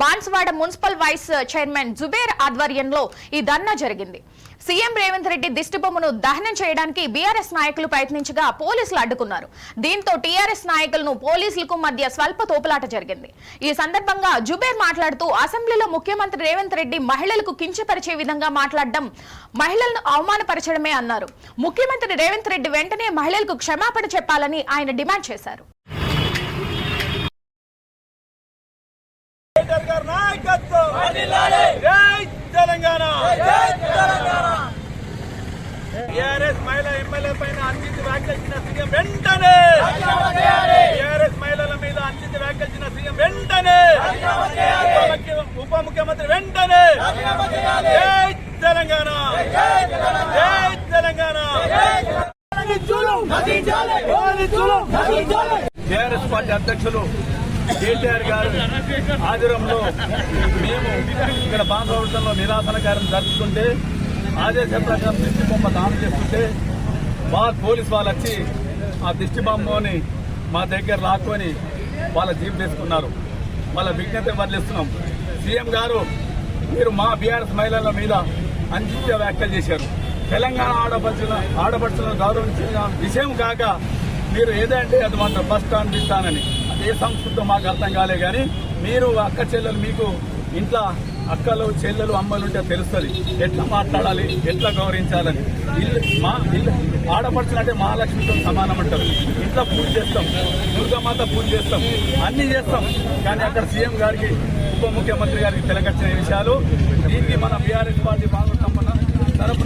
Banswada municipal vice chairman Zubair ఆధ్వర్యంలో ఈ ధర్నా జరిగింది. సీఎం రేవంత్ రెడ్డి దిష్టిబొమ్మను దహనం చేయడానికి బీఆర్ఎస్ నాయకులు ప్రయత్నించగా పోలీసులు అడ్డుకున్నారు. దీంతో టీఆర్ఎస్ నాయకులను పోలీసులకు మధ్య స్వల్ప తోపులాట జరిగింది. ఈ సందర్భంగా జుబేర్ మాట్లాడుతూ అసెంబ్లీలో ముఖ్యమంత్రి రేవంత్ రెడ్డి మహిళలకు కించపరిచే విధంగా మాట్లాడడం మహిళలను అవమానపరచడమే అన్నారు. ముఖ్యమంత్రి రేవంత్ రెడ్డి వెంటనే మహిళలకు క్షమాపణ చెప్పాలని ఆయన డిమాండ్ చేశారు. నాయకత్వం జై తెలంగాణ టీఆర్ఎస్ మహిళా ఎమ్మెల్యే పైన అందించి వ్యాఖ్యలించిన సీఎం వెంటనే టీఆర్ఎస్ మహిళల మీద అందించి వ్యాఖ్యలించిన సీఎం వెంటనే ఉప ముఖ్య- ఉప ముఖ్యమంత్రి వెంటనే జై తెలంగాణ జై తెలంగాణ టీఆర్ఎస్ పార్టీ అధ్యక్షులు కేటీఆర్ గారు ఆధ్వర్యంలో మేము ఇక్కడ బాంధవంలో నిరాసన కార్యం జరుపుతుంటే ఆదేశ ప్రకారం దిష్టి బొమ్మ దానం చేస్తుంటే మా పోలీస్ వాళ్ళు వచ్చి ఆ దిష్టి బొమ్మని మా దగ్గర లాక్కొని వాళ్ళ జీప్ తీసుకున్నారు. వాళ్ళ విజ్ఞత వదిలిస్తున్నాం. సీఎం గారు మీరు మా బీఆర్ఎస్ మహిళల మీద అందించే వ్యాఖ్యలు చేశారు. తెలంగాణ ఆడపడుచుల ఆడపడుచులను గౌరవించిన విషయం కాక మీరు ఏదంటే అది మాత్రం బస్ స్టాండ్ ఇస్తానని ఏ సంస్కృతం మాకు అర్థం కాలే కానీ మీరు అక్క చెల్లెలు మీకు ఇంట్లో అక్కలు చెల్లెలు అమ్మలు ఉంటే తెలుస్తుంది. ఎట్లా మాట్లాడాలి? ఎట్లా గౌరవించాలని? ఇల్లు మా ఇల్లు ఆడపడుచులంటే మహాలక్ష్మితో సమానం అంటారు. ఇంట్లో పూజ చేస్తాం దుర్గామాత పూజ చేస్తాం అన్ని చేస్తాం. కానీ అక్కడ సీఎం గారికి ఉప ముఖ్యమంత్రి గారికి తెలగచ్చిన విషయాలు దీనికి మన బీఆర్ఎస్ పార్టీ బాగుంటాం తరఫున